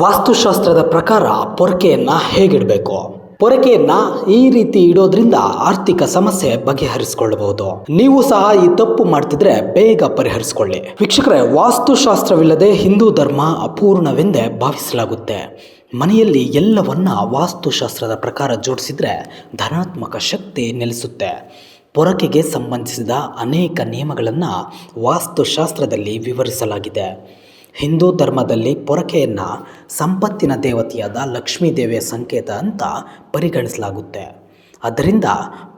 ವಾಸ್ತುಶಾಸ್ತ್ರದ ಪ್ರಕಾರ ಪೊರಕೆಯನ್ನ ಹೇಗಿಡಬೇಕು? ಪೊರಕೆಯನ್ನ ಈ ರೀತಿ ಇಡೋದ್ರಿಂದ ಆರ್ಥಿಕ ಸಮಸ್ಯೆ ಬಗೆಹರಿಸಿಕೊಳ್ಳಬಹುದು ನೀವು ಸಹ ಈ ತಪ್ಪು ಮಾಡ್ತಿದ್ರೆ ಬೇಗ ಪರಿಹರಿಸಿಕೊಳ್ಳಿ. ವೀಕ್ಷಕರೇ, ವಾಸ್ತುಶಾಸ್ತ್ರವಿಲ್ಲದೆ ಹಿಂದೂ ಧರ್ಮ ಅಪೂರ್ಣವೆಂದೇ ಭಾವಿಸಲಾಗುತ್ತೆ. ಮನೆಯಲ್ಲಿ ಎಲ್ಲವನ್ನ ವಾಸ್ತುಶಾಸ್ತ್ರದ ಪ್ರಕಾರ ಜೋಡಿಸಿದ್ರೆ ಧನಾತ್ಮಕ ಶಕ್ತಿ ನೆಲೆಸುತ್ತೆ. ಪೊರಕೆಗೆ ಸಂಬಂಧಿಸಿದ ಅನೇಕ ನಿಯಮಗಳನ್ನು ವಾಸ್ತುಶಾಸ್ತ್ರದಲ್ಲಿ ವಿವರಿಸಲಾಗಿದೆ. ಹಿಂದೂ ಧರ್ಮದಲ್ಲಿ ಪೊರಕೆಯನ್ನು ಸಂಪತ್ತಿನ ದೇವತೆಯಾದ ಲಕ್ಷ್ಮೀ ದೇವಿಯ ಸಂಕೇತ ಅಂತ ಪರಿಗಣಿಸಲಾಗುತ್ತೆ. ಅದರಿಂದ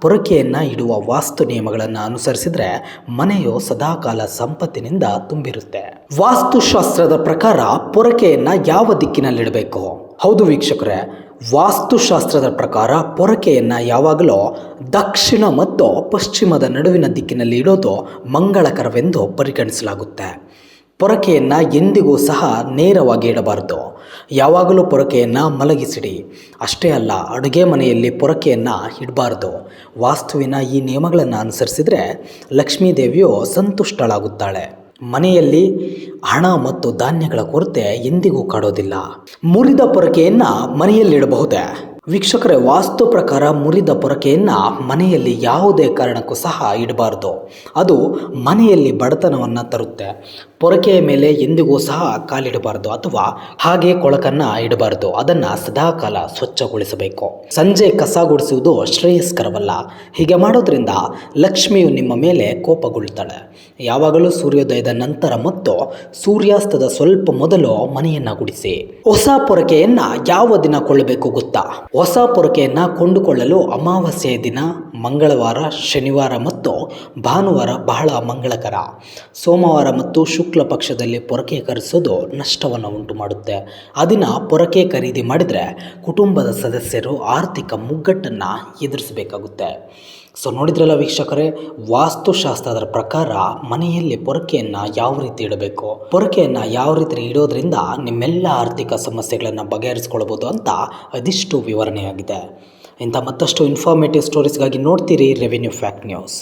ಪೊರಕೆಯನ್ನು ಇಡುವ ವಾಸ್ತು ನಿಯಮಗಳನ್ನು ಅನುಸರಿಸಿದರೆ ಮನೆಯು ಸದಾಕಾಲ ಸಂಪತ್ತಿನಿಂದ ತುಂಬಿರುತ್ತೆ. ವಾಸ್ತುಶಾಸ್ತ್ರದ ಪ್ರಕಾರ ಪೊರಕೆಯನ್ನು ಯಾವ ದಿಕ್ಕಿನಲ್ಲಿಡಬೇಕು? ಹೌದು ವೀಕ್ಷಕರೇ, ವಾಸ್ತುಶಾಸ್ತ್ರದ ಪ್ರಕಾರ ಪೊರಕೆಯನ್ನು ಯಾವಾಗಲೂ ದಕ್ಷಿಣ ಮತ್ತು ಪಶ್ಚಿಮದ ನಡುವಿನ ದಿಕ್ಕಿನಲ್ಲಿ ಇಡೋದು ಮಂಗಳಕರವೆಂದು ಪರಿಗಣಿಸಲಾಗುತ್ತೆ. ಪೊರಕೆಯನ್ನು ಎಂದಿಗೂ ಸಹ ನೇರವಾಗಿ ಇಡಬಾರದು. ಯಾವಾಗಲೂ ಪೊರಕೆಯನ್ನು ಮಲಗಿಸಿಡಿ. ಅಷ್ಟೇ ಅಲ್ಲ, ಅಡುಗೆ ಮನೆಯಲ್ಲಿ ಪೊರಕೆಯನ್ನು ಇಡಬಾರ್ದು. ವಾಸ್ತುವಿನ ಈ ನಿಯಮಗಳನ್ನು ಅನುಸರಿಸಿದರೆ ಲಕ್ಷ್ಮೀದೇವಿಯು ಸಂತುಷ್ಟಳಾಗುತ್ತಾಳೆ. ಮನೆಯಲ್ಲಿ ಹಣ ಮತ್ತು ಧಾನ್ಯಗಳ ಕೊರತೆ ಎಂದಿಗೂ ಕಾಡೋದಿಲ್ಲ. ಮುರಿದ ಪೊರಕೆಯನ್ನು ಮನೆಯಲ್ಲಿಡಬಹುದೇ ವೀಕ್ಷಕರೇ, ವಾಸ್ತು ಪ್ರಕಾರ ಮುರಿದ ಪೊರಕೆಯನ್ನು ಮನೆಯಲ್ಲಿ ಯಾವುದೇ ಕಾರಣಕ್ಕೂ ಸಹ ಇಡಬಾರ್ದು. ಅದು ಮನೆಯಲ್ಲಿ ಬಡತನವನ್ನು ತರುತ್ತೆ. ಪೊರಕೆಯ ಮೇಲೆ ಎಂದಿಗೂ ಸಹ ಕಾಲಿಡಬಾರ್ದು ಅಥವಾ ಹಾಗೆ ಕೊಳಕನ್ನು ಇಡಬಾರ್ದು. ಅದನ್ನು ಸದಾಕಾಲ ಸ್ವಚ್ಛಗೊಳಿಸಬೇಕು. ಸಂಜೆ ಕಸ ಗುಡಿಸುವುದು ಶ್ರೇಯಸ್ಕರವಲ್ಲ. ಹೀಗೆ ಮಾಡೋದ್ರಿಂದ ಲಕ್ಷ್ಮಿಯು ನಿಮ್ಮ ಮೇಲೆ ಕೋಪಗೊಳ್ತಾಳೆ. ಯಾವಾಗಲೂ ಸೂರ್ಯೋದಯದ ನಂತರ ಮತ್ತು ಸೂರ್ಯಾಸ್ತದ ಸ್ವಲ್ಪ ಮೊದಲು ಮನೆಯನ್ನು ಗುಡಿಸಿ. ಹೊಸ ಪೊರಕೆಯನ್ನು ಯಾವ ದಿನ ಕೊಳ್ಳಬೇಕು ಗೊತ್ತಾ? ಹೊಸ ಪೊರಕೆಯನ್ನು ಕೊಂಡುಕೊಳ್ಳಲು ಅಮಾವಾಸ್ಯೆಯ ದಿನ. ಮಂಗಳವಾರ, ಶನಿವಾರ ಮತ್ತು ಭಾನುವಾರ ಬಹಳ ಮಂಗಳಕರ. ಸೋಮವಾರ ಮತ್ತು ಶುಕ್ಲ ಪಕ್ಷದಲ್ಲಿ ಪೊರಕೆ ಕರೆಸೋದು ನಷ್ಟವನ್ನು ಉಂಟು ಮಾಡುತ್ತೆ ಆ ದಿನ ಪೊರಕೆ ಖರೀದಿ ಮಾಡಿದರೆ ಕುಟುಂಬದ ಸದಸ್ಯರು ಆರ್ಥಿಕ ಮುಗ್ಗಟ್ಟನ್ನು ಎದುರಿಸಬೇಕಾಗುತ್ತೆ. ಸೊ ನೋಡಿದ್ರಲ್ಲ ವೀಕ್ಷಕರೇ, ವಾಸ್ತುಶಾಸ್ತ್ರದ ಪ್ರಕಾರ ಮನೆಯಲ್ಲಿ ಪೊರಕೆಯನ್ನು ಯಾವ ರೀತಿ ಇಡಬೇಕು? ಪೊರಕೆಯನ್ನು ಯಾವ ರೀತಿ ಇಡೋದ್ರಿಂದ ನಿಮ್ಮೆಲ್ಲ ಆರ್ಥಿಕ ಸಮಸ್ಯೆಗಳನ್ನು ಬಗೆಹರಿಸ್ಕೊಳ್ಬೋದು ಅಂತ ಅದಿಷ್ಟು ವಿವರಣೆಯಾಗಿದೆ. ಇಂಥ ಮತ್ತಷ್ಟು ಇನ್ಫಾರ್ಮೇಟಿವ್ ಸ್ಟೋರೀಸ್ಗಾಗಿ ನೋಡ್ತೀರಿ ರೆವಿನ್ಯೂ ಫ್ಯಾಕ್ಟ್ ನ್ಯೂಸ್